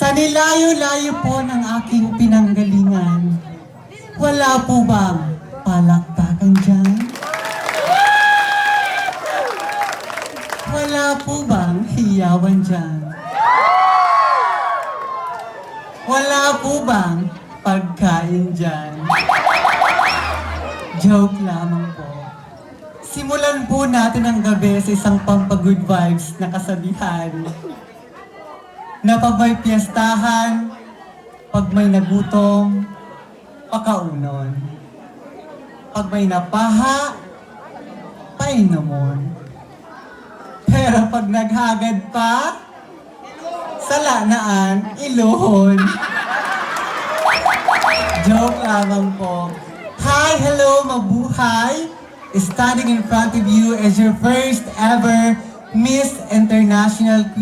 Kadilayo-layo po ng aking pinanggalingan. Wala po bang palakpakan dyan? Wala po bang hiyawan dyan? Wala po bang pagkain dyan? Joke lamang po. Simulan po natin ang gabi sa isang pampagood vibes na kasabihan. Na pag may piyestahan, pag may nagutom, pakaunon. Pag may napaha, painomon. Pero pag naghagad pa, salanaan, iluhon. Joke lamang po. Hi, hello, mabuhay! Standing in front of you is your first ever Miss International Queen.